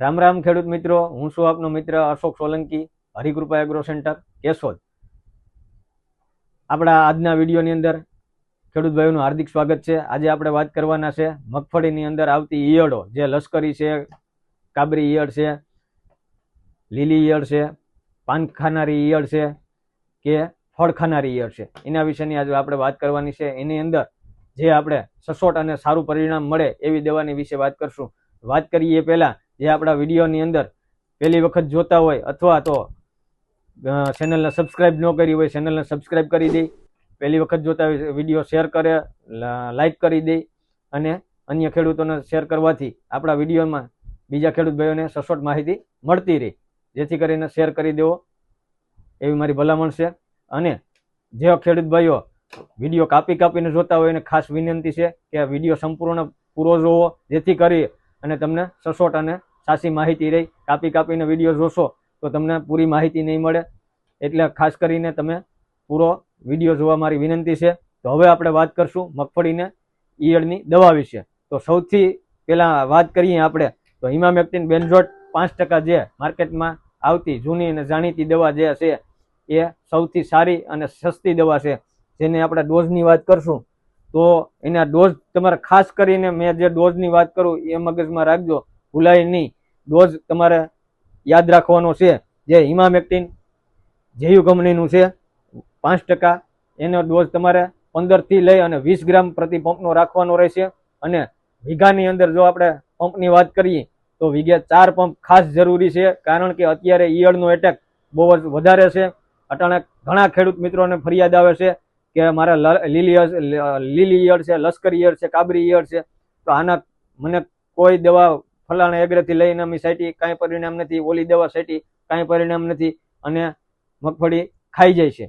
રામ રામ ખેડૂત મિત્રો, હું છું આપનો મિત્ર અશોક સોલંકી, હરિકૃપા એગ્રો સેન્ટર, કેશોદ. આપણા આજના વિડીયોની અંદર ખેડૂત ભાઈઓનું હાર્દિક સ્વાગત છે. આજે આપણે વાત કરવાના છે મગફળીની અંદર આવતી ઈયળો, જે લશ્કરી છે, કાબરી ઈયળ છે, લીલી ઈયળ છે, પાન ખાનારી ઈયળ છે કે ફળ ખાનારી ઈયળ છે. એના વિશેની આજે આપણે વાત કરવાની છે. એની અંદર જે આપણે સસોટ અને સારું પરિણામ મળે એવી દવાની વિશે વાત કરશું. વાત કરીએ પહેલા જે આપણા વિડીયોની અંદર પહેલી વખત જોતા હોય અથવા તો ચેનલને સબસ્ક્રાઈબ ન કરી હોય ચેનલને સબસ્ક્રાઈબ કરી દે. પહેલી વખત જોતા વીડિયો શેર કરે લાઈક કરી દે અને અન્ય ખેડૂતોને શેર કરવાથી આપણા વિડીયોમાં બીજા ખેડૂત ભાઈઓને સચોટ માહિતી મળતી રહે. જેથી કરીને શેર કરી દેવો. એવી મારી ભલામણ છે. અને જે ખેડૂત ભાઈઓ વીડિયો કાપી કાપીને જોતા હોય એને ખાસ વિનંતી છે કે વીડિયો સંપૂર્ણ પૂરો જોવો, જેથી કરી અને તમને સચોટ અને સાચી માહિતી રહી, કાપી કાપીને વીડિયો જોશો તો તમને પૂરી માહિતી નહીં મળે. એટલે ખાસ કરીને તમે પૂરો વીડિયો જોવા મારી વિનંતી છે. તો હવે આપણે વાત કરશું મગફળીને ઈયળની દવા વિશે. તો સૌથી પહેલાં વાત કરીએ આપણે, તો હિમામેક્ટિન બેન્ઝોટ પાંચ ટકા જે માર્કેટમાં આવતી જૂની અને જાણીતી દવા જે છે, એ સૌથી સારી અને સસ્તી દવા છે. જેને આપણે ડોઝની વાત કરશું, તો એના ડોઝ તમારે ખાસ કરીને મેં જે ડોઝની વાત કરું એ મગજમાં રાખજો. ભૂલાય નહીં. ડોઝ તમારે યાદ રાખવાનો છે. જે હિમામેક્ટિન જેયુ કંપનીનું છે. પાંચ ટકા એનો ડોઝ તમારે પંદરથી લઈ અને વીસ ગ્રામ પ્રતિ પંપનો રાખવાનો રહેશે. અને વીઘાની અંદર જો આપણે પંપની વાત કરીએ, તો વીઘે ચાર પંપ ખાસ જરૂરી છે, કારણ કે અત્યારે ઈયળનો એટેક બહુ જ વધારે છે. અટાણે ઘણા ખેડૂત મિત્રોને ફરિયાદ આવે છે કે મારે લીલી લીલી ઈયળ છે, લશ્કરી ઈયળ છે, કાબરી ઈયળ છે. તો આના મને કોઈ દવા ફલાણા એગ્રથી લઈને અમે સેટી કાંઈ પરિણામ નથી, ઓલી દવા સેટી કાંઈ પરિણામ નથી અને મગફળી ખાઈ જાય છે.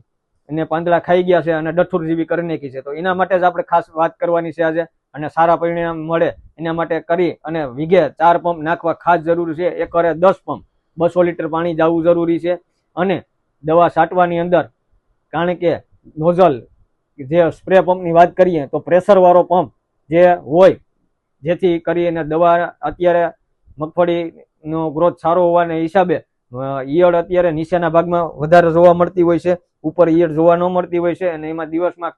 અને પાંદડા ખાઈ ગયા છે અને ડઠુર જેવી કરી નાખી છે. તો એના માટે જ આપણે ખાસ વાત કરવાની છે આજે અને સારા પરિણામ મળે એના માટે કરી અને વીઘે ચાર પંપ નાખવા ખાસ જરૂરી છે. એકરે દસ પંપ, બસો લીટર પાણી જવું જરૂરી છે. અને દવા છાંટવાની અંદર કારણ કે નોઝલ જે સ્પ્રે પંપની વાત કરીએ તો પ્રેશરવાળો પંપ જે હોય જેથી કરીને દવા અત્યારે મગફળીનો ગ્રોથ સારો હોવાને હિસાબે ઈયળ અત્યારે નીચેના ભાગમાં વધારે જોવા મળતી હોય છે. ઉપર ઈયળ જોવા ન મળતી હોય છે અને એમાં દિવસમાં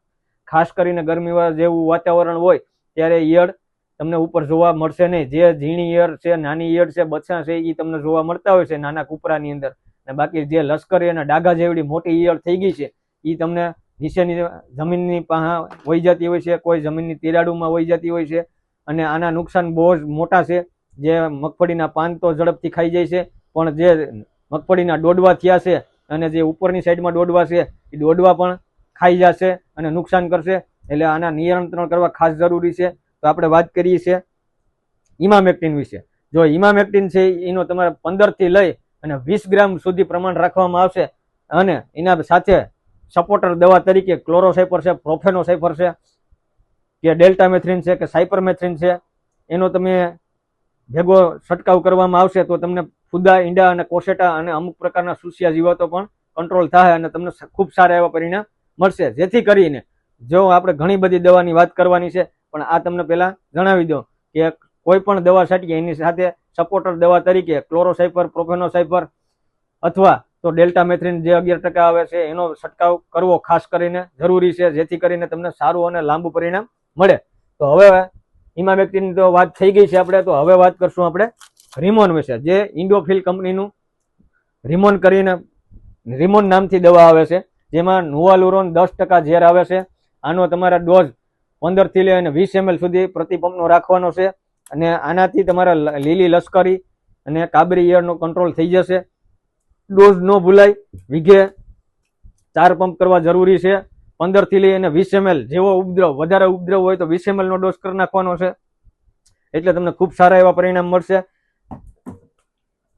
ખાસ કરીને ગરમી જેવું વાતાવરણ હોય, ત્યારે ઈયળ તમને ઉપર જોવા મળશે નહીં. જે ઝીણી ઈયળ છે, નાની ઈયળ છે બચ્છા છે એ તમને જોવા મળતા હોય છે નાના કૂપરાની અંદર. અને બાકી જે લશ્કરી અને ડાઘા જેવડી મોટી ઈયળ થઈ ગઈ છે એ તમને નીચેની જમીનની પહા વહી જતી હોય છે, કોઈ જમીનની તિરાડુમાં વહી જતી હોય છે અને આના નુકસાન બહુ જ મોટા છે. જે મગફળીના પાન તો ઝડપથી ખાઈ જાય છે, પણ જે મગફળીના દોડવા થયા છે અને જે ઉપરની સાઈડમાં દોડવા છે, એ દોડવા પણ ખાઈ જશે અને નુકસાન કરશે. એટલે આના નિયંત્રણ કરવા ખાસ જરૂરી છે. તો આપણે વાત કરીએ છીએ ઇમામેક્ટિન વિશે. જો ઇમામેક્ટિન છે, એનો તમારે પંદરથી લઈ અને વીસ ગ્રામ સુધી પ્રમાણ રાખવામાં આવશે અને એના સાથે સપોર્ટર દવા તરીકે ક્લોરોસાઇફર છે પ્રોફેનોસાઇફર છે કે ડેલ્ટામેથ્રિન છે કે સાયપરમેથ્રિન છે, એનો તમે ભેગો છંટકાવ કરવામાં આવશે તો તમને ફુદા, ઈંડા અને કોસેટા અને અમુક પ્રકારના સુસિયા જીવાતો પણ કંટ્રોલ થાય અને તમને ખૂબ સારા એવા પરિણામ મળશે. જેથી કરીને જો આપણે ઘણી બધી દવાની વાત કરવાની છે, પણ આ તમને પહેલાં જણાવી દો કે કોઈ પણ દવા છાંટીએ, એની સાથે સપોર્ટર દવા તરીકે ક્લોરોસાઇપર પ્રોફેનોસાઇપર અથવા તો ડેલ્ટામેથ્રિન જે અગિયાર ટકા આવે છે, એનો છંટકાવ કરવો ખાસ કરીને જરૂરી છે, જેથી કરીને તમને સારું અને લાંબુ પરિણામ મળે. તો હવે ઇમામેક્ટિન તો વાત થઈ ગઈ છે આપણે, તો હવે વાત કરશું આપણે રિમોન વિશે. જે ઇન્ડોફિલ કંપનીનું રિમોન કરીને, રિમોન નામથી દવા આવે છે, જેમાં નુવાલુરોન દસ ટકા ઝેર આવે છે. આનો તમારા ડોઝ પંદરથી લઈને વીસ એમએલ સુધી પ્રતિ પંપનો રાખવાનો છે. અને આનાથી તમારા લીલી લશ્કરી અને કાબરી ઈયળનો કંટ્રોલ થઈ જશે. ડોઝ ન ભૂલાય. વીઘે ચાર પંપ કરવા જરૂરી છે. પંદરથી લઈ અને વીસ એમએલ જેવો ઉપદ્રવ, વધારે ઉપદ્રવ હોય તો વીસ એમએલ નો ડોઝ કરી નાખવાનો છે. એટલે તમને ખૂબ સારા એવા પરિણામ મળશે.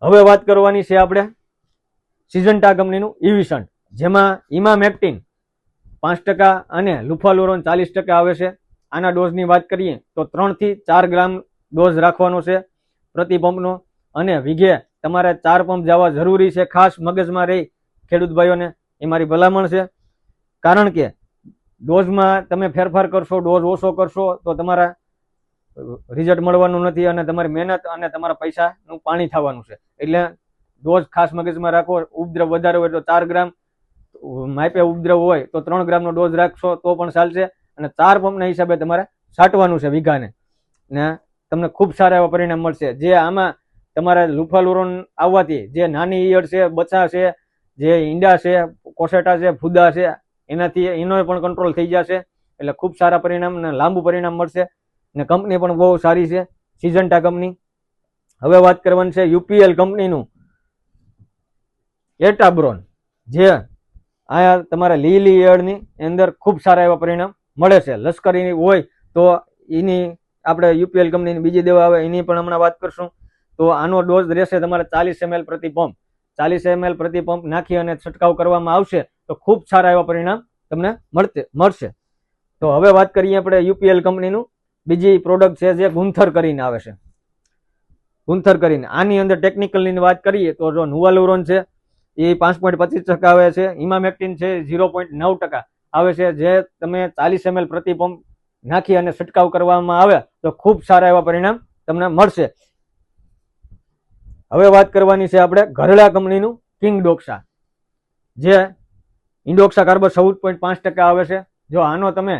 હવે વાત કરવાની છે આપણે સિઝન્ટા કંપનીનું ઇવિશન જેમાં ઇમામેક્ટિન પાંચ ટકા અને લુફાલોરોન ચાલીસ ટકા આવે છે. આના ડોઝની વાત કરીએ તો ત્રણથી ચાર ગ્રામ ડોઝ રાખવાનો છે પ્રતિ પંપનો અને વીઘે તમારે ચાર પંપ જવા જરૂરી છે, ખાસ મગજમાં રહી ખેડૂત ભાઈઓને, એ મારી ભલામણ છે. કારણ કે ડોઝમાં તમે ફેરફાર કરશો, ડોઝ ઓછો કરશો, તો તમારા રિઝલ્ટ મળવાનું નથી અને તમારી મહેનત અને તમારા પૈસાનું પાણી થવાનું છે. એટલે ડોઝ ખાસ મગજમાં રાખો, ઉપદ્રવ વધારે હોય તો ચાર ગ્રામ, માપે ઉપદ્રવ હોય તો ત્રણ ગ્રામનો ડોઝ રાખશો તો પણ ચાલશે અને ચાર પંપના હિસાબે તમારે છાંટવાનું છે વીઘાને. ને તમને ખૂબ સારા એવા પરિણામ મળશે. જે આમાં તમારે લુફાલુરોન આવવાથી જે નાની ઈયળ છે બચ્ચા છે, જે ઈંડા છે, કોસેટા છે ફૂદા છે એનાથી એનો પણ કંટ્રોલ થઈ જશે. એટલે ખૂબ સારા પરિણામ અને લાંબુ પરિણામ મળશે. ને કંપની પણ બહુ સારી છે સિઝન્ટા કંપની હવે વાત કરવાની છે યુપીએલ કંપનીનું એટાબ્રોન જે આ તમારે લીલી ઈયળની અંદર ખૂબ સારા એવા પરિણામ મળે છે. લશ્કરી હોય તો એની આપણે યુપીએલ કંપનીની બીજી દવા આવે એની પણ હમણાં વાત કરશું. તો આનો ડોઝ રહેશે તમારે ચાલીસ એમએલ પ્રતિ પંપ ચાલીસ એમએલ પ્રતિ પંપ નાખી અને છંટકાવ કરવામાં આવશે. તો ખૂબ સારા એવા પરિણામ તમને મળશે મળશે. તો હવે વાત કરીએ આપણે યુપીએલ કંપનીનું. બીજી પ્રોડક્ટ છે જે ગુંથર કરીને આવે છે. ગુંથર કરીને. આની અંદર ટેકનિકલની વાત કરીએ તો જો નુવાલુરોન છે, એ પાંચ પોઈન્ટ પચીસ ટકા આવે છે. ઇમામેક્ટિન છે, ઝીરો પોઈન્ટ નવ ટકા આવે છે. જે તમે ચાલીસ એમએલ પ્રતિ નાખી અને છંટકાવ કરવામાં આવે તો ખૂબ સારા એવા પરિણામ તમને મળશે. હવે વાત કરવાની છે આપણે ઘરડા કંપનીનું કિંગ ડોક્સા જે ઇન્ડોક્સા કાર્બન ચૌદ પોઈન્ટ પાંચ ટકા આવે છે. જો આનો તમે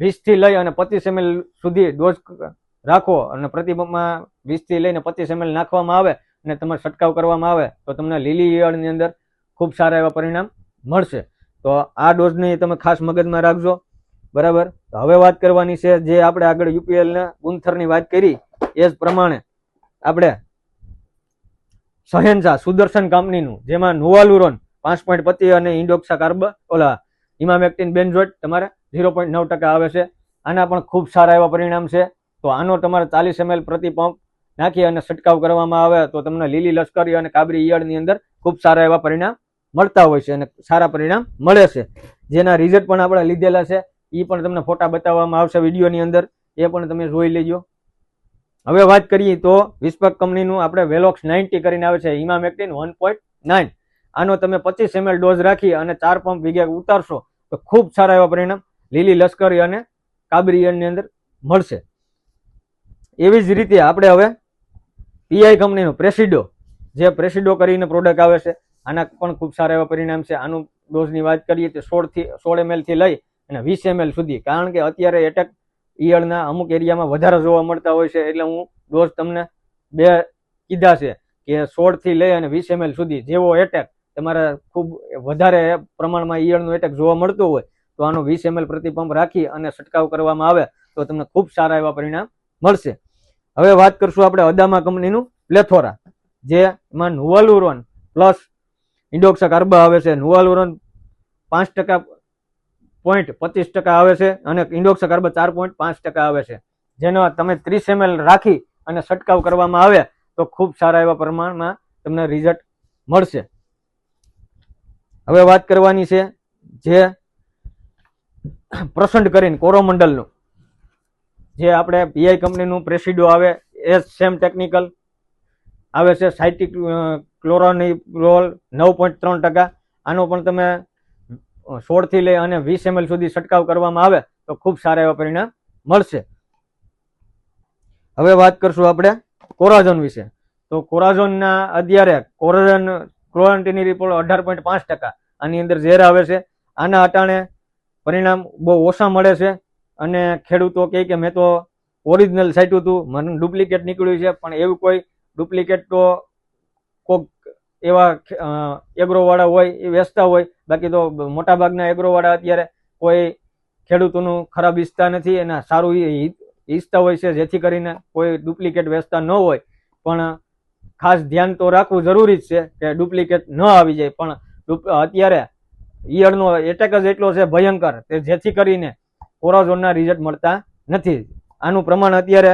વીસથી લઈ અને પચીસ એમએલ સુધી ડોઝ રાખો અને પ્રતિબંધમાં વીસથી લઈને પચીસ એમએલ નાખવામાં આવે અને તમારે છંટકાવ કરવામાં આવે, તો તમને લીલી ઈયળની અંદર ખૂબ સારા એવા પરિણામ મળશે. તો આ ડોઝની તમે ખાસ મગજમાં રાખજો. બરાબર? તો હવે વાત કરવાની છે જે આપણે આગળ યુપીએલના ગુંથરની વાત કરી, એ જ પ્રમાણે આપણે સહેનશા સુદર્શન કંપનીનું, જેમાં નુવાલુરોન પાંચ પોઈન્ટ પચીસ અને ઇન્ડોક્સા કાર્બ, ઓલા ઇમામેક્ટિન બેન્ઝોઇટ તમારે ઝીરો પોઈન્ટ નવ ટકા આવે છે. આના પણ ખૂબ સારા એવા પરિણામ છે. તો આનો તમારે ચાલીસ એમએલ પ્રતિ પંપ નાખી અને છંટકાવ કરવામાં આવે તો તમને લીલી લશ્કરી અને કાબરી ઈયળની અંદર ખૂબ સારા એવા પરિણામ મળતા હોય છે અને સારા પરિણામ મળે છે. જેના રિઝલ્ટ પણ આપણે લીધેલા છે. એ પણ તમને ફોટા બતાવવામાં આવશે વિડીયોની અંદર. એ પણ તમે જોઈ લેજો. હવે વાત કરીએ તો વિસ્પક કંપનીનું આપણે વેલોક્સ નાઇન્ટી કરીને આવે છે. ઇમામેક્ટિન વન પોઈન્ટ નાઇન આનો તમે પચીસ એમએલ ડોઝ રાખી અને ચાર પંપ વીઘે ઉતારશો તો ખૂબ સારા એવા પરિણામ લીલી લશ્કરી અને કાબરી અંદર મળશે. એવી જ રીતે આપણે હવે પીઆઈ કંપનીનું પ્રેસિડો જે પ્રેસિડો કરીને પ્રોડક્ટ આવે છે, આના પણ ખૂબ સારા એવા પરિણામ છે. આનું ડોઝની વાત કરીએ તો સોળથી સોળ એમએલથી લઈ અને વીસ એમએલ સુધી. કારણ કે અત્યારે એટેક ઈયળના અમુક એરિયામાં વધારે જોવા મળતા હોય છે, એટલે હું ડોઝ તમને બે કીધા છે કે સોળથી લઈ અને વીસ એમએલ સુધી જેવો એટેક તમારે ખૂબ વધારે પ્રમાણમાં ઈયળનું એટેક જોવા મળતું હોય, તો આનો વીસ એમએલ પ્રતિ રાખી અને છંટકાવ કરવામાં આવે, તો તમને ખૂબ સારા એવા પરિણામ મળશે. હવે વાત કરશું આપણે અદામા કંપનીનું પ્લેથોરા જે એમાં નુવાલુરોન પ્લસ ઇન્ડોક્સા કાર્બા આવે છે. નુવાલુરોન પાંચ ટકા પોઈન્ટ પચીસ ટકા આવે છે અને ઇન્ડોક્સા કાર્બા ચાર પોઈન્ટ પાંચ ટકા આવે છે. જેનો તમે ત્રીસ એમએલ રાખી અને છંટકાવ કરવામાં આવે, તો ખૂબ સારા એવા પ્રમાણમાં તમને રિઝલ્ટ મળશે. હવે વાત કરવાની છે જે પ્રસંડ કરીને કોરોમંડલનું. જે આપણે પીઆઈ કંપનીનું પ્રેસિડો આવે, એ સેમ ટેકનિકલ આવે છે સાઇટિક ક્લોરોનિરોલ નવ પોઈન્ટ ત્રણ ટકા. આનો પણ તમે સોળથી લઈ અને વીસ એમએલ સુધી છંટકાવ કરવામાં આવે, તો ખૂબ સારા એવા પરિણામ મળશે. હવે વાત કરશું આપણે કોરાઝોન વિશે. તો કોરાઝોનના અત્યારે કોરાઝોન ક્લોરાન્ટીની રિપોર્ટ અઢાર પોઈન્ટ પાંચ ટકા. આની અંદર ઝેર આવે છે. આના અટાણે પરિણામ બહુ ઓછા મળે છે. અને ખેડૂતો કહે કે મેં તો ઓરિજિનલ સાઈટ્યું હતું. મને ડુપ્લિકેટ નીકળ્યું છે. પણ એવું કોઈ ડુપ્લિકેટ તો કોક એવા એગ્રોવાળા હોય, એ વેચતા હોય. બાકી તો મોટાભાગના એગ્રોવાળા અત્યારે કોઈ ખેડૂતોનું ખરાબ ઈચ્છતા નથી. એના સારું ઈચ્છતા હોય છે. જેથી કરીને કોઈ ડુપ્લિકેટ વેચતા ન હોય. પણ ખાસ ધ્યાન તો રાખવું જરૂરી જ છે કે ડુપ્લિકેટ ન આવી જાય, પણ અત્યારે ઈયળનો એટેક જ એટલો છે ભયંકર તે જેથી કરીને કોરાઝોનના રિઝલ્ટ મળતા નથી. આનું પ્રમાણ અત્યારે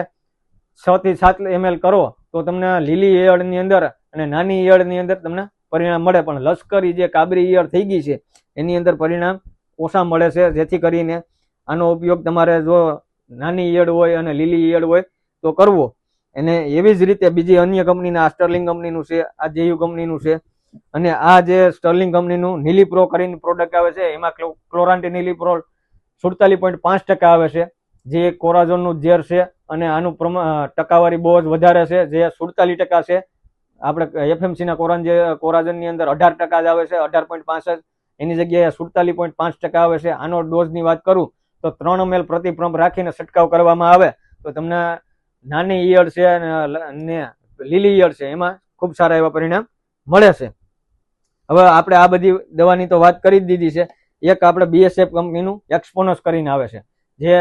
છ થી સાત એમએલ કરો તો તમને લીલી ઈયળની અંદર અને નાની ઈયળની અંદર તમને પરિણામ મળે. પણ લશ્કરી જે કાબરી ઈયળ થઈ ગઈ છે, એની અંદર પરિણામ ઓછા મળે છે. જેથી કરીને આનો ઉપયોગ તમારે જો નાની ઈયળ હોય અને લીલી ઈયળ હોય તો કરવો. અને એવી જ રીતે બીજી અન્ય કંપનીના આ સ્ટર્લિંગ કંપનીનું છે, આ જેયુ કંપનીનું છે. અને આ જે સ્ટર્લિંગ કંપનીનું નીલી પ્રો કરીને પ્રોડક્ટ આવે છે, એમાં ક્લોરાન્ટી નીલી પ્રો સુડતાલીસ પોઈન્ટ પાંચ ટકા આવે છે. જે કોરાઝોનનું ઝેર છે અને આનું પ્રમાણ ટકાવારી બહુ જ વધારે છે, જે સુડતાલીસ ટકા છે. આપણે એફએમસીના કોરાન જે, કોરાઝનની અંદર અઢાર ટકા જ આવે છે, અઢાર પોઈન્ટ પાસઠ એની જગ્યાએ સુડતાલીસ પોઈન્ટ પાંચ ટકા આવે છે. આનો ડોઝની વાત કરું, તો ત્રણ ml પ્રતિ પંપ રાખીને છંટકાવ કરવામાં આવે. તો તમને નાની ઈયળ છે અને લીલી ઈયળ છે. એમાં ખૂબ સારા એવા પરિણામ મળે છે. હવે આપણે આ બધી દવાની તો વાત કરી જ દીધી છે. એક આપણે બીએસએફ કંપનીનું એક્સપોનસ કરીને આવે છે. જે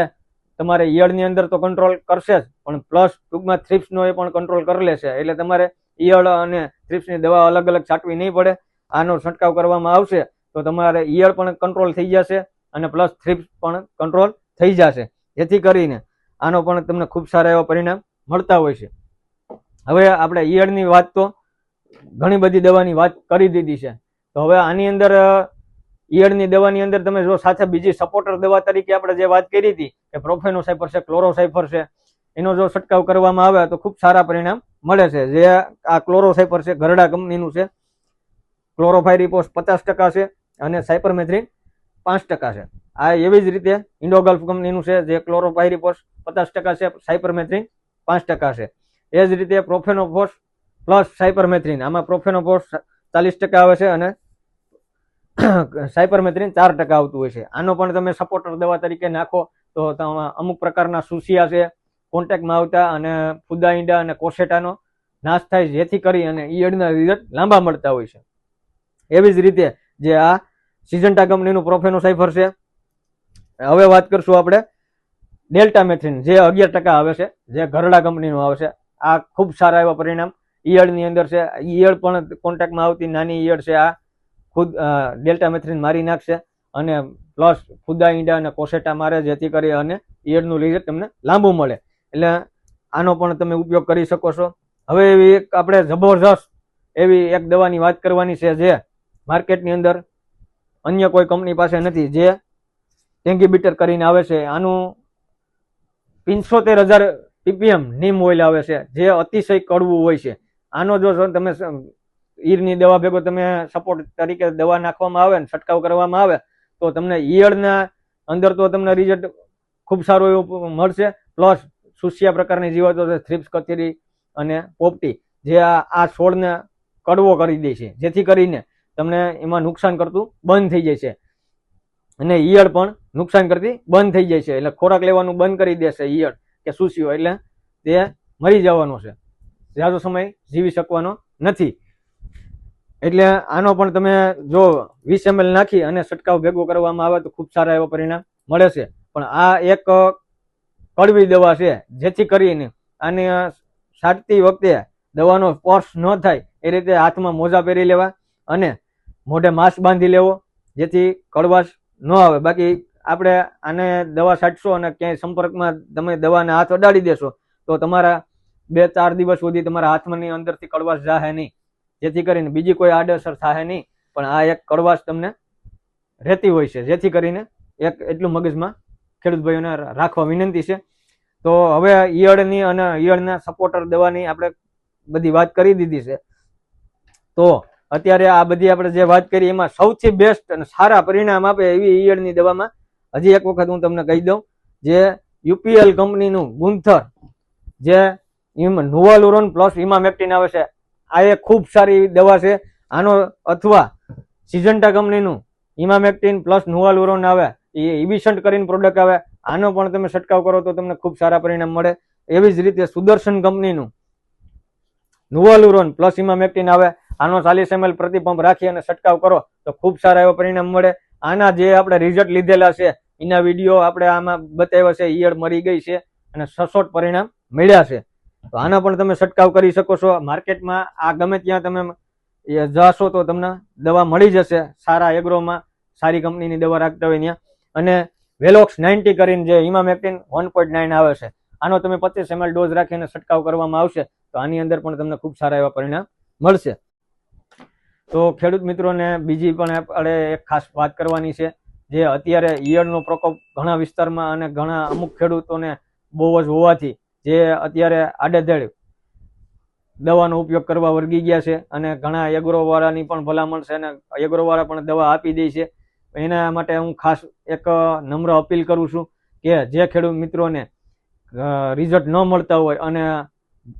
તમારે ઈયળની અંદર તો કંટ્રોલ કરશે જ, પણ પ્લસ ટૂંકમાં થ્રિપ્સનો એ પણ કંટ્રોલ કરી લેશે એટલે તમારે ઈયળ અને થ્રિપ્સની દવા અલગ અલગ છાંટવી નહીં પડે. આનો છંટકાવ કરવામાં આવશે તો તમારે ઈયળ પણ કંટ્રોલ થઈ જશે અને પ્લસ થ્રિપ્સ પણ કંટ્રોલ થઈ જશે. જેથી કરીને આનો પણ તમને ખૂબ સારા એવા પરિણામ મળતા હોય છે. હવે આપણે ઈયળની વાત તો ઘણી બધી દવાની વાત કરી દીધી છે. તો હવે આની અંદર ઈયળની દવાની અંદર તમે જો સાથે બીજી સપોર્ટર દવા તરીકે આપણે જે વાત કરી હતી કે પ્રોફેનોસાઇફર છે ક્લોરોસાઇફર છે, એનો જો છંટકાવ કરવામાં આવે તો ખૂબ સારા પરિણામ મળે છે. જે આ ક્લોરોસાઇફર છે, ગરડા કંપનીનું છે. ક્લોરોફાયરીપોસ પચાસ ટકા છે અને સાયપરમેથ્રિન પાંચ ટકા છે. આ એવી જ રીતે ઇન્ડોગલ્ફ કંપનીનું છે, જે ક્લોરોપાયરીફોસ પચાસ ટકા છે સાયપરમેથ્રિન પાંચ ટકા છે. એ જ રીતે પ્રોફેનોફોસ પ્લસ સાયપરમેથ્રિન આમાં પ્રોફેનોફોસ ચાલીસ ટકા આવે છે અને સાયપરમેથ્રિન ચાર ટકા આવતું હોય છે. આનો પણ તમે સપોર્ટર દવા તરીકે નાખો તો અમુક પ્રકારના સુસિયા છે કોન્ટેક્ટમાં આવતા અને ફુદા ઈંડા અને કોસેટાનો નાશ થાય જેથી કરી અને ઈયળના રિઝલ્ટ લાંબા મળતા હોય છે. એવી જ રીતે જે આ સિઝન્ટા કંપનીનું પ્રોફેનો સાયફર છે હવે વાત કરશું આપણે ડેલ્ટા મેથ્રિન જે અગિયાર ટકા આવે છે, જે ઘરડા કંપનીનું આવે છે. આ ખૂબ સારા એવા પરિણામ. ઈયળની અંદર છે, ઈયળ પણ કોન્ટેક્ટમાં આવતી નાની ઈયળ છે, આ ખુદ ડેલ્ટા મેથ્રિન મારી નાખશે અને પ્લસ ખુદા ઈંડા અને કોસેટા મારે જેથી કરી અને ઈયળનું રિઝલ્ટ તમને લાંબુ મળે. એટલે આનો પણ તમે ઉપયોગ કરી શકો છો. હવે એવી એક આપણે જબરજસ્ત એવી એક દવાની વાત કરવાની છે, જે માર્કેટની અંદર અન્ય કોઈ કંપની પાસે નથી, જે ટેંગીબીટર કરીને આવે છે. આનું પંચોતેર હજાર પીપીએમ નીમ ઓઇલ આવે છે, જે અતિશય કડવું હોય છે. આનો જો તમે ઈરની દવા ભેગો તમે સપોર્ટ તરીકે દવા નાખવામાં આવે ને છંટકાવ કરવામાં આવે, તો તમને ઈયળના અંદર તો તમને રિઝલ્ટ ખૂબ સારું એવું મળશે. પ્લસ સુસિયા પ્રકારની જીવાતો છે થ્રિપ્સ કચેરી અને પોપટી, જે આ છોડને કડવો કરી દે છે. જેથી કરીને તમને એમાં નુકસાન કરતું બંધ થઈ જાય છે. અને ઈયળ પણ નુકસાન કરતી બંધ થઈ જાય છે. એટલે ખોરાક લેવાનું બંધ કરી દેશે ઈયળ કે સુસીઓ એટલે તે મરી જવાનો છે. ઝાઝો સમય જીવી શકવાનો નથી. એટલે આનો પણ તમે જો વીસ એમએલ નાખી અને છંટકાવ ભેગો કરવામાં આવે તો ખૂબ સારા એવા પરિણામ મળે છે. પણ આ એક કડવી દવા છે. જેથી કરીને આને છાંટતી વખતે દવાનો સ્પર્શ ન થાય એ રીતે હાથમાં મોજા પહેરી લેવા અને મોઢે માસ્ક બાંધી લેવો. જેથી કડવાશ ન આવે. બાકી આપણે આને દવા છાંટશો અને ક્યાંય સંપર્કમાં તમે દવાને હાથ અડાડી દેશો, તો તમારા બે ચાર દિવસ સુધી તમારા હાથમાંની અંદરથી કડવાશ જાહે નહીં. જેથી કરીને બીજી કોઈ આડઅસર થાય નહીં, પણ આ એક કડવાશ તમને રહેતી હોય છે. જેથી કરીને એક એટલું મગજમાં ખેડૂત ભાઈઓને રાખવા વિનંતી છે. તો હવે ઈયળની અને ઈયળના સપોર્ટર દવાની આપણે બધી વાત કરી દીધી છે. તો અત્યારે આ બધી આપણે જે વાત કરી, એમાં સૌથી બેસ્ટ અને સારા પરિણામ આપે એવી ઈયળની દવામાં હજી એક વખત હું તમને કહી દઉં, જે યુપીએલ કંપનીનું ગુંથર, જે નુવાલુરોન પ્લસ ઇમામેક્ટિન આવે છે, આ એક ખૂબ સારી દવા છે. આનો અથવા સિઝન્ટા કંપનીનું ઇમામેક્ટિન પ્લસ નુવાલુરોન આવે, એ ઇબિશન્ટ કરીને પ્રોડક્ટ આવે, આનો પણ તમે છંટકાવ કરો તો તમને ખૂબ સારા પરિણામ મળે. એવી જ રીતે સુદર્શન કંપનીનું નુવાલુરોન પ્લસ ઇમામેક્ટિન આવે આનો ચાલીસ એમએલ પ્રતિપંપ રાખી અને છંટકાવ કરો તો ખૂબ સારા એવા પરિણામ મળે. આના જે આપણે રિઝલ્ટ લીધેલા છે, એના વીડિયો આપણે આમાં બતાવ્યા છે, ઈયળ મરી ગઈ છે અને સસોટ પરિણામ મળ્યા છે. તો આના પણ તમે છંટકાવ કરી શકો છો. માર્કેટમાં આ ગમે ત્યાં તમે જશો તો તમને દવા મળી જશે. સારા એગ્રોમાં સારી કંપનીની દવા રાખતા હોય ત્યાં. અને વેલોક્સ નાઇન્ટી કરીને જે ઇમામેક્ટિન વન પોઈન્ટ નાઇન આવે છે, આનો તમે પચીસ એમએલ ડોઝ રાખીને છંટકાવ કરવામાં આવશે. તો આની અંદર પણ તમને ખૂબ સારા એવા પરિણામ મળશે. તો ખેડૂત મિત્રોને બીજી પણ આપણે એક ખાસ વાત કરવાની છે, જે અત્યારે ઈયળનો પ્રકોપ ઘણા વિસ્તારમાં અને ઘણા અમુક ખેડૂતોને બહુ જ હોવાથી જે અત્યારે આડેધડ દવાનો ઉપયોગ કરવા વળગી ગયા છે અને ઘણા એગ્રોવાળાની પણ ભલામણ છે અને એગ્રોવાળા પણ દવા આપી દે છે. એના માટે હું ખાસ એક નમ્ર અપીલ કરું છું કે જે ખેડૂત મિત્રોને રિઝલ્ટ ન મળતા હોય અને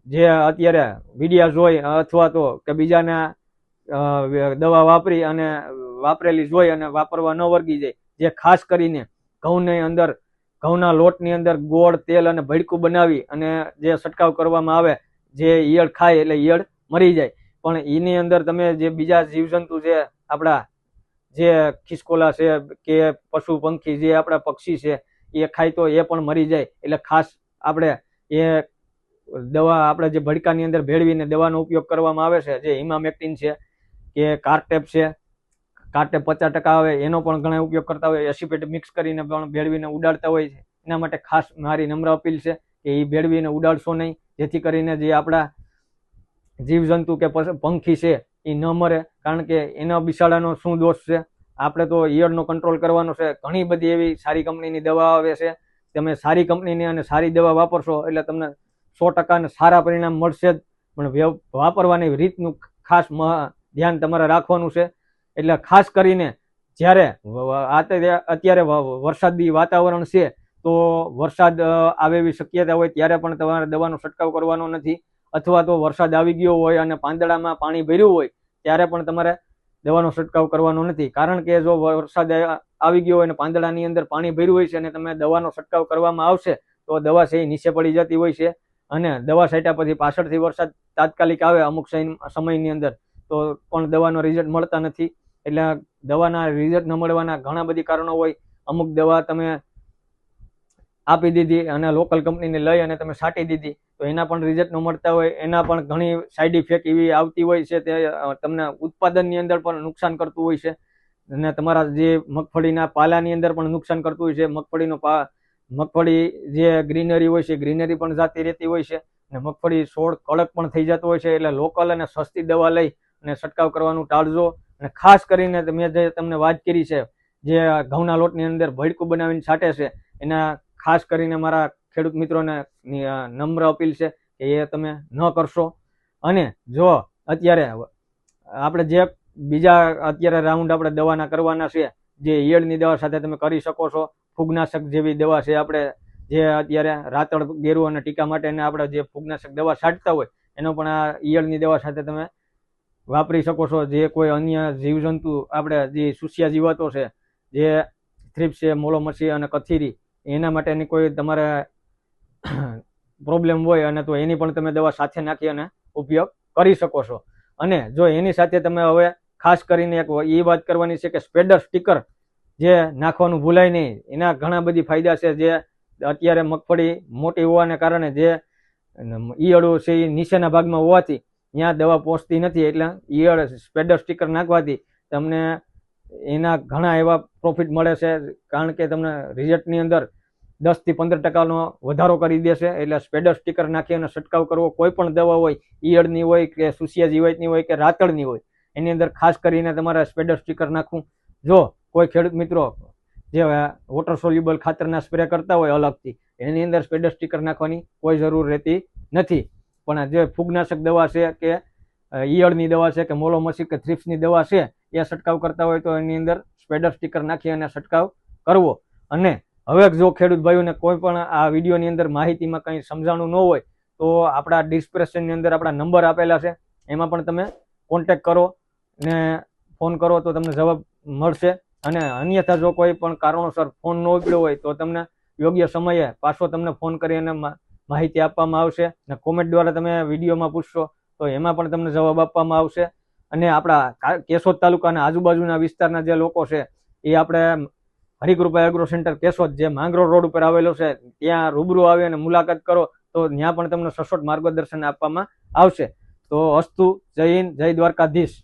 જે અત્યારે વિડીયા જોઈ અથવા તો કે બીજાના દવા વાપરી અને વાપરેલી જોઈ અને વાપરવા ન વર્ગી જાય. જે ખાસ કરીને ઘઉંની અંદર, ઘઉંના લોટની અંદર ગોળ, તેલ અને ભડકું બનાવી અને જે છંટકાવ કરવામાં આવે, જે ઈયળ ખાય એટલે ઈયળ મરી જાય. પણ એની અંદર તમે જે બીજા જીવજંતુ છે, આપણા જે ખિસકોલા છે કે પશુ પંખી જે આપણા પક્ષી છે, એ ખાય તો એ પણ મરી જાય. એટલે ખાસ આપણે એ દવા, આપણે જે ભડકાની અંદર ભેળવીને દવાનો ઉપયોગ કરવામાં આવે છે, જે હિમામેક્ટિન છે કે કાર્ટેપ છે કાર્ટેપ પચાસ ટકા આવે, એનો પણ ઘણા ઉપયોગ કરતા હોય એસિપેટ મિક્સ કરીને પણ ભેળવીને ઉડાડતા હોય છે. એના માટે ખાસ મારી નમ્ર અપીલ છે કે એ ભેળવીને ઉડાડશો નહીં. જેથી કરીને જે આપણા જીવજંતુ કે પંખી છે, એ ન મરે. કારણ કે એના બિસાડાનો શું દોષ છે? આપણે તો ઈયળનો કંટ્રોલ કરવાનો છે. ઘણી બધી એવી સારી કંપનીની દવા આવે છે. તમે સારી કંપનીની અને સારી દવા વાપરશો એટલે તમને સો ટકાને સારા પરિણામ મળશે જ. પણ વાપરવાની રીતનું ખાસ ધ્યાન તમારે રાખવાનું છે. એટલે ખાસ કરીને જ્યારે અત્યારે વરસાદી વાતાવરણ છે, તો વરસાદ આવે એવી શક્યતા હોય ત્યારે પણ તમારે દવાનો છંટકાવ કરવાનો નથી. અથવા તો વરસાદ આવી ગયો હોય અને પાંદડામાં પાણી ભર્યું હોય, ત્યારે પણ તમારે દવાનો છંટકાવ કરવાનો નથી. કારણ કે જો વરસાદ આવી ગયો હોય અને પાંદડાની અંદર પાણી ભર્યું હોય છે અને તમે દવાનો છંટકાવ કરવામાં આવશે, તો દવા છે નીચે પડી જતી હોય છે. અને દવા છાંટ્યા પછી પાછળથી વરસાદ તાત્કાલિક આવે અમુક સમ- સમયની અંદર. તો પણ દવાનો રિઝલ્ટ મળતા નથી. એટલે દવાના રિઝલ્ટ ન મળવાના ઘણા બધી કારણો હોય. અમુક દવા તમે આપી દીધી અને લોકલ કંપનીને લઈ અને તમે છાંટી દીધી, તો એના પણ રિઝલ્ટ ન મળતા હોય. એના પણ ઘણી સાઈડ ઇફેક્ટ એવી આવતી હોય છે તે તમને ઉત્પાદનની અંદર પણ નુકસાન કરતું હોય છે. અને તમારા જે મગફળીના પાલાની અંદર પણ નુકસાન કરતું હોય છે. મગફળીનો પા, મગફળી જે ગ્રીનરી હોય છે ગ્રીનરી પણ જાતી રહેતી હોય છે. અને મગફળી છોડ કડક પણ થઈ જતો હોય છે. એટલે લોકલ અને સસ્તી દવા લઈ અને છંટકાવ કરવાનું ટાળજો. અને ખાસ કરીને મેં જે તમને વાત કરી છે, જે ઘઉંના લોટની અંદર ભડકું બનાવીને છાંટે છે, એના ખાસ કરીને મારા ખેડૂત મિત્રોને નમ્ર અપીલ છે કે એ તમે ન કરશો. અને જો અત્યારે આપણે જે બીજા અત્યારે રાઉન્ડ આપણે દવાના કરવાના છે, જે ઈયળની દવા સાથે તમે કરી શકો છો, ફૂગનાશક જેવી દવા છે આપણે, જે અત્યારે રાતળ ગેરુ અને ટીકા માટેને આપણે જે ફૂગનાશક દવા છાંટતા હોય, એનો પણ આ ઈયળની દવા સાથે તમે વાપરી શકો છો. જે કોઈ અન્ય જીવજંતુ, આપણે જે સુસિયા જીવાતો છે, જે થ્રીપ્સ છે, મોલોમસી અને કથીરી, એના માટેની કોઈ તમારે પ્રોબ્લેમ હોય અને તો એની પણ તમે દવા સાથે નાખી અને ઉપયોગ કરી શકો છો. અને જો એની સાથે તમે હવે ખાસ કરીને એક એ વાત કરવાની છે કે સ્પેડર સ્ટીકર જે નાખવાનું ભૂલાય નહીં. એના ઘણા બધી ફાયદા છે. જે અત્યારે મગફળી મોટી હોવાને કારણે જે ઈયળો છે એ નીચેના ભાગમાં હોવાથી ત્યાં દવા પહોંચતી નથી એટલે ઈયળ સ્પેડર સ્ટીકર નાખવાથી તમને એના ઘણા એવા પ્રોફિટ મળે છે, કારણ કે તમને રિઝલ્ટની અંદર દસથી પંદર ટકાનો વધારો કરી દેશે. એટલે સ્પેડર સ્ટીકર નાખી અને છંટકાવ કરવો, કોઈ પણ દવા હોય, ઈયળની હોય કે સુસિયા જીવાતની હોય કે રાતળની હોય, એની અંદર ખાસ કરીને તમારે સ્પેડર સ્ટીકર નાખવું. જો કોઈ ખેડૂત મિત્રો જે વોટર સોલ્યુબલ ખાતરના સ્પ્રે કરતા હોય અલગથી, એની અંદર સ્પેડર સ્ટીકર નાખવાની કોઈ જરૂર રહેતી નથી. પણ જે ફૂગનાશક દવા છે કે ઈયળની દવા છે કે મોલોમસી કે થ્રિપ્સની દવા છે, એ છંટકાવ કરતા હોય તો એની અંદર સ્પેડર સ્ટીકર નાખી અને છંટકાવ કરવો. અને હવે જો ખેડૂત ભાઈઓને કોઈ પણ આ વિડીયોની અંદર માહિતીમાં કંઈ સમજાણું ન હોય, તો આપણા ડિસ્ક્રિપ્શનની અંદર આપણા નંબર આપેલા છે, એમાં પણ તમે કોન્ટેક કરો ને ફોન કરો તો તમને જવાબ મળશે. અને અન્યથા જો કોઈ પણ કારણોસર ફોન ન ઉપડ્યો હોય તો તમને યોગ્ય સમયે પાછો તમને ફોન કરી અને માહિતી આપવામાં આવશે અને કોમેન્ટ દ્વારા તમે વિડીયોમાં પૂછશો તો એમાં પણ તમને જવાબ આપવામાં આવશે. અને આપણા કેશોદ તાલુકાના આજુબાજુના વિસ્તારના જે લોકો છે, એ આપણે હરિકૃપા એગ્રો સેન્ટર કેશોદ જે માંગરોળ રોડ ઉપર આવેલો છે, ત્યાં રૂબરૂ આવી અને મુલાકાત કરો તો ત્યાં પણ તમને સચોટ માર્ગદર્શન આપવામાં આવશે. તો અસ્તુ, જય હિન્દ, જય દ્વારકાધીશ.